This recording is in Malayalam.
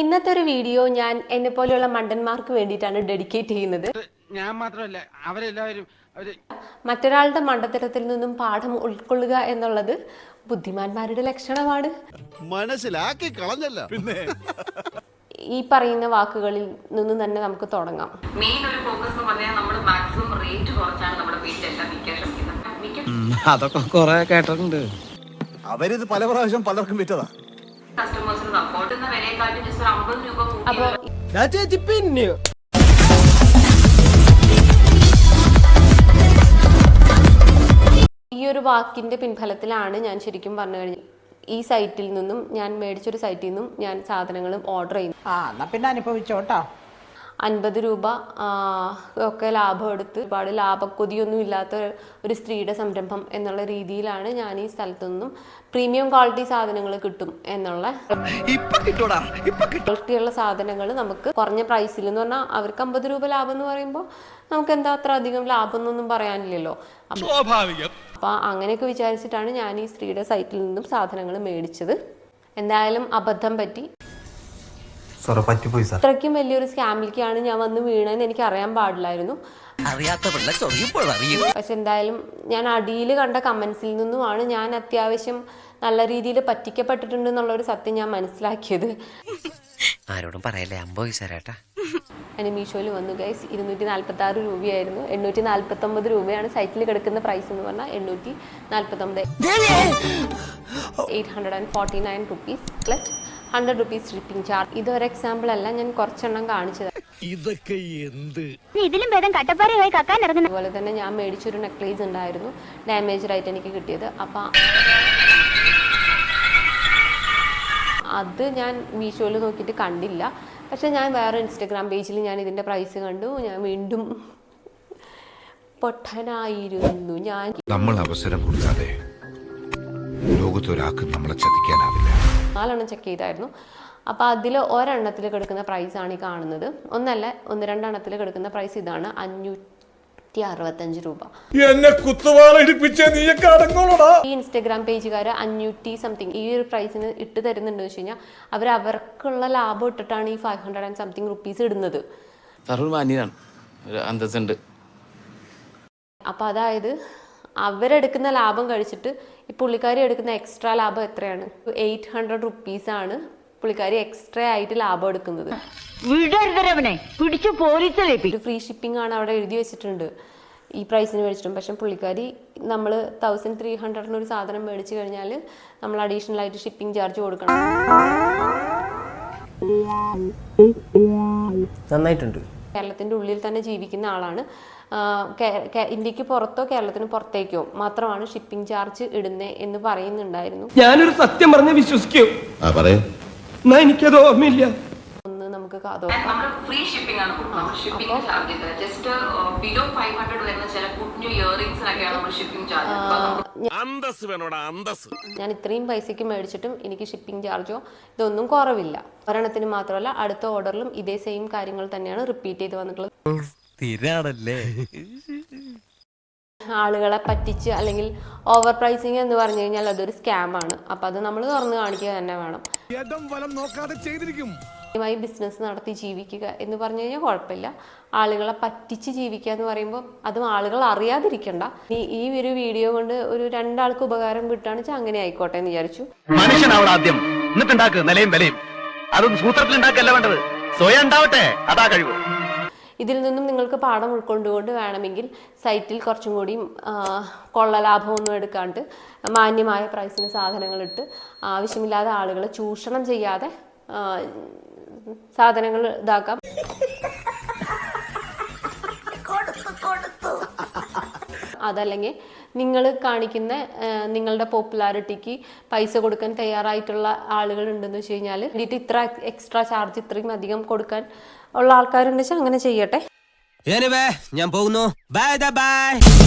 ഇന്നത്തെ ഒരു വീഡിയോ ഞാൻ എന്നെ പോലെയുള്ള മണ്ടന്മാർക്ക് വേണ്ടിയിട്ടാണ് ഡെഡിക്കേറ്റ് ചെയ്യുന്നത്. ഞാൻ മാത്രമല്ല അവരെല്ലാവരും മറ്റൊരാളുടെ മണ്ടത്തരത്തിൽ നിന്നും പാഠം ഉൾക്കൊള്ളുക എന്നുള്ളത് ബുദ്ധിമാന്മാരുടെ ലക്ഷണമാണ്. മനസ്സിലാക്കി കളഞ്ഞല്ല. പിന്നെ? ഈ പറയുന്ന വാക്കുകളിൽ നിന്ന് തന്നെ നമുക്ക് തുടങ്ങാം. മെയിൻ ഒരു ഫോക്കസ് എന്ന് പറഞ്ഞാൽ നമ്മൾ മാക്സിമം റേറ്റ് കുറച്ചാണ് നമ്മുടെ വിൽക്കാൻ ശ്രമിക്കുന്നത്. അതൊക്കെ കൊറേ കേട്ടിട്ടുണ്ട്. അവരിത് പല പ്രാവശ്യം പലർക്കും വിറ്റതാ. കസ്റ്റമേഴ്സിന് അഫോർഡ് ചെയ്യുന്ന വിലയെക്കാട്ടും ജസ്റ്റ് ഒരു അമ്പത് രൂപ കൂട്ടി അപ്പോൾ പിന്നെ ഈ ഒരു വാക്കിന്റെ പിൻഫലത്തിലാണ് ഞാൻ ശരിക്കും പറഞ്ഞു കഴിഞ്ഞത് ഈ സൈറ്റിൽ നിന്നും ഞാൻ മേടിച്ചൊരു സൈറ്റിൽ നിന്നും ഞാൻ സാധനങ്ങളും ഓർഡർ ചെയ്യുന്നു. ആ എന്നാ പിന്നെ അനുഭവിച്ചോട്ടോ. അൻപത് രൂപ ഒക്കെ ലാഭം എടുത്ത് ഒരുപാട് ലാഭക്കൊതിയൊന്നും ഇല്ലാത്ത ഒരു സ്ത്രീയുടെ സംരംഭം എന്നുള്ള രീതിയിലാണ് ഞാൻ ഈ സ്ഥലത്തു നിന്നും പ്രീമിയം ക്വാളിറ്റി സാധനങ്ങൾ കിട്ടും എന്നുള്ള ക്വാളിറ്റിയുള്ള സാധനങ്ങൾ നമുക്ക് കുറഞ്ഞ പ്രൈസിൽ എന്ന് പറഞ്ഞാൽ അവർക്ക് അമ്പത് രൂപ ലാഭം എന്ന് പറയുമ്പോൾ നമുക്ക് എന്താ അത്ര അധികം ലാഭം എന്നൊന്നും പറയാനില്ലല്ലോ. അപ്പൊ അങ്ങനെയൊക്കെ വിചാരിച്ചിട്ടാണ് ഞാൻ ഈ സ്ത്രീയുടെ സൈറ്റിൽ നിന്നും സാധനങ്ങൾ മേടിച്ചത്. എന്തായാലും അബദ്ധം പറ്റി. സാറേ പറ്റിപ്പോയി സാർ ഇത്രയ്ക്കും വലിയൊരു സ്കാമിലേക്കാണ് ഞാൻ വന്ന് വീണതെന്ന് എനിക്ക് അറിയാൻ പാടില്ലായിരുന്നു. അറിയാത്ത പിള്ള ചൊറിയപ്പോൾ അറിയും. പക്ഷെ എന്തായാലും ഞാൻ അടിയിൽ കണ്ട കമന്റ്സിൽ നിന്നുമാണ് ഞാൻ അത്യാവശ്യം നല്ല രീതിയിൽ പറ്റിക്കപ്പെട്ടിട്ടുണ്ട് എന്നുള്ള ഒരു സത്യം ഞാൻ മനസ്സിലാക്കിയത്. ആരോടും പറയല്ലേ അമ്പോ സാറേട്ടാ ഞാൻ മീഷോയിൽ വന്നു ഗൈസ് ഇരുന്നൂറ്റി നാൽപ്പത്തി ആറ് രൂപയായിരുന്നു. എണ്ണൂറ്റി നാൽപ്പത്തി ഒമ്പത് രൂപയാണ് സൈറ്റിൽ കിടക്കുന്ന പ്രൈസ് എന്ന് പറഞ്ഞാൽ എണ്ണൂറ്റി നാൽപ്പത്തി ഒമ്പത് eight hundred and forty nine rupees plus hundred rupees shipping charge. ഇതൊരു എക്സാമ്പിൾ അല്ല ഞാൻ കുറച്ചെണ്ണം കാണിച്ചത്. ഇതൊക്കെ എന്ത്? ഇതിലും ഭേദം കട്ടപ്പാറയായി കക്കാൻ ഇറങ്ങുന്ന അതുപോലെ തന്നെ ഞാൻ മേടിച്ചൊരു നെക്ലേസ് ഉണ്ടായിരുന്നു. ഡാമേജ് ആയിട്ട് എനിക്ക് കിട്ടിയത്. അപ്പം അത് ഞാൻ മീഷോയിൽ നോക്കിയിട്ട് കണ്ടില്ല. പക്ഷെ ഞാൻ വേറെ ഇൻസ്റ്റഗ്രാം പേജിൽ ഞാൻ ഇതിന്റെ പ്രൈസ് കണ്ടു. ഞാൻ വീണ്ടും പൊട്ടനായിരുന്നു. ഞാൻ നമ്മൾ അവസരം കൊടുക്കാതെ ലോകത്തൊരാൾക്ക് നമ്മളെ ചതിക്കാനാവില്ല. നാലെണ്ണം ചെക്ക് ചെയ്തായിരുന്നു. അപ്പോൾ അതിൽ ഒരെണ്ണത്തിൽ കിടക്കുന്ന പ്രൈസാണ് ഈ കാണുന്നത്. ഒന്നല്ല ഒന്ന് രണ്ടെണ്ണത്തിൽ കിടക്കുന്ന പ്രൈസ് ഇതാണ് അഞ്ഞൂറ്റി അറുപത്തഞ്ച് രൂപ. എന്നെ ഈ ഇൻസ്റ്റഗ്രാം പേജുകാർ അഞ്ഞൂറ്റി സംതിങ് ഈ ഒരു പ്രൈസിന് ഇട്ട് തരുന്നുണ്ടെന്ന് വെച്ച് കഴിഞ്ഞാൽ അവർ അവർക്കുള്ള ലാഭം ഇട്ടിട്ടാണ് ഈ five hundred and something rupees ഇടുന്നത്. അപ്പൊ അന്തസ്സുണ്ട്. അപ്പോൾ അതായത് അവരെടുക്കുന്ന ലാഭം കഴിച്ചിട്ട് ഈ പുള്ളിക്കാരി എടുക്കുന്ന എക്സ്ട്രാ ലാഭം എത്രയാണ്? എയ്റ്റ് ഹൺഡ്രഡ് റുപ്പീസാണ് പുള്ളിക്കാരി എക്സ്ട്രാ ആയിട്ട് ലാഭം എടുക്കുന്നത്. ഒരു ഫ്രീ ഷിപ്പിംഗ് ആണ് അവിടെ എഴുതി വെച്ചിട്ടുണ്ട്. ഈ പ്രൈസിന് മേടിച്ചിട്ടും. പക്ഷെ പുള്ളിക്കാരി നമ്മൾ തൗസൻഡ് ത്രീ ഹൺഡ്രഡിന് ഒരു സാധനം മേടിച്ചു കഴിഞ്ഞാൽ നമ്മൾ അഡീഷണൽ ആയിട്ട് ഷിപ്പിംഗ് ചാർജ് കൊടുക്കണം. നന്നായിട്ടുണ്ട്. കേരളത്തിന്റെ ഉള്ളിൽ തന്നെ ജീവിക്കുന്ന ആളാണ്. ഇന്ത്യയ്ക്ക് പുറത്തോ കേരളത്തിന് പുറത്തേക്കോ മാത്രമാണ് ഷിപ്പിംഗ് ചാർജ് ഇടുന്നത് എന്ന് പറയുന്നുണ്ടായിരുന്നു. ഞാനൊരു സത്യം പറഞ്ഞ് വിശ്വസിക്കൂ. എനിക്കത് ഓർമ്മയില്ല. ഒന്ന് അതോ ഫ്രീ ഷിപ്പിംഗ് ആണ് shipping charge just below five hundred വരുന്ന ചില കുഞ്ഞു ഇയറിംഗ്സിനൊക്കെയാണ് നമ്മൾ ഷിപ്പിംഗ് ചാർജ് അന്തസ് വേണോടാ അന്തസ് ഞാൻ ഇത്രയും പൈസയ്ക്ക് മേടിച്ചിട്ടും എനിക്ക് ഷിപ്പിംഗ് ചാർജോ ഇതൊന്നും കുറവില്ല. ഒരെണ്ണത്തിന് മാത്രമല്ല അടുത്ത ഓർഡറിലും ഇതേ സെയിം കാര്യങ്ങൾ തന്നെയാണ് റിപ്പീറ്റ് ചെയ്ത് വന്നിട്ടുള്ളത്. സ്ഥിരാണല്ലേ ആളുകളെ പറ്റിച്ച് അല്ലെങ്കിൽ ഓവർ പ്രൈസിങ് എന്ന് പറഞ്ഞു കഴിഞ്ഞാൽ അതൊരു സ്കാമാണ് അപ്പം അത് നമ്മൾ തുറന്നു കാണിക്കുക തന്നെ വേണം. നോക്കാതെ ചെയ്തിരിക്കും. മായി ബിസിനസ് നടത്തി ജീവിക്കുക എന്ന് പറഞ്ഞു കഴിഞ്ഞാൽ കുഴപ്പമില്ല. ആളുകളെ പറ്റിച്ച് ജീവിക്കുക എന്ന് പറയുമ്പോൾ അതും ആളുകൾ അറിയാതിരിക്കണ്ട. ഈ ഒരു വീഡിയോ കൊണ്ട് ഒരു രണ്ടാൾക്ക് ഉപകാരം കിട്ടുകയാണെന്ന് വെച്ചാൽ അങ്ങനെ ആയിക്കോട്ടെ എന്ന് വിചാരിച്ചു. മനുഷ്യനാവണം ആദ്യം. നിലയും വിലയും. സൂത്രത്തിൽ ഉണ്ടാക്കല്ല വേണ്ടത്. സ്വയം ഉണ്ടാവട്ടെ. അതാ കഴിവ്. ഇതിൽ നിന്നും നിങ്ങൾക്ക് പാഠം ഉൾക്കൊണ്ടുകൊണ്ട് വേണമെങ്കിൽ സൈറ്റിൽ കുറച്ചും കൂടി കൊള്ള ലാഭമൊന്നും എടുക്കാണ്ട് മാന്യമായ പ്രൈസിന് സാധനങ്ങളിട്ട് ആവശ്യമില്ലാതെ ആളുകളെ ചൂഷണം ചെയ്യാതെ സാധനങ്ങൾ ഇതാക്കാം. അതല്ലെങ്കിൽ നിങ്ങൾ കാണിക്കുന്ന നിങ്ങളുടെ പോപ്പുലാരിറ്റിക്ക് പൈസ കൊടുക്കാൻ തയ്യാറായിട്ടുള്ള ആളുകൾ ഉണ്ടെന്ന് വെച്ച് കഴിഞ്ഞാൽ വേണ്ടിയിട്ട് ഇത്ര എക്സ്ട്രാ ചാർജ് ഇത്രയും അധികം കൊടുക്കാൻ ഉള്ള ആൾക്കാരുണ്ടെന്ന് വെച്ചാൽ അങ്ങനെ ചെയ്യട്ടെ. ഞാൻ പോകുന്നു. Bye bye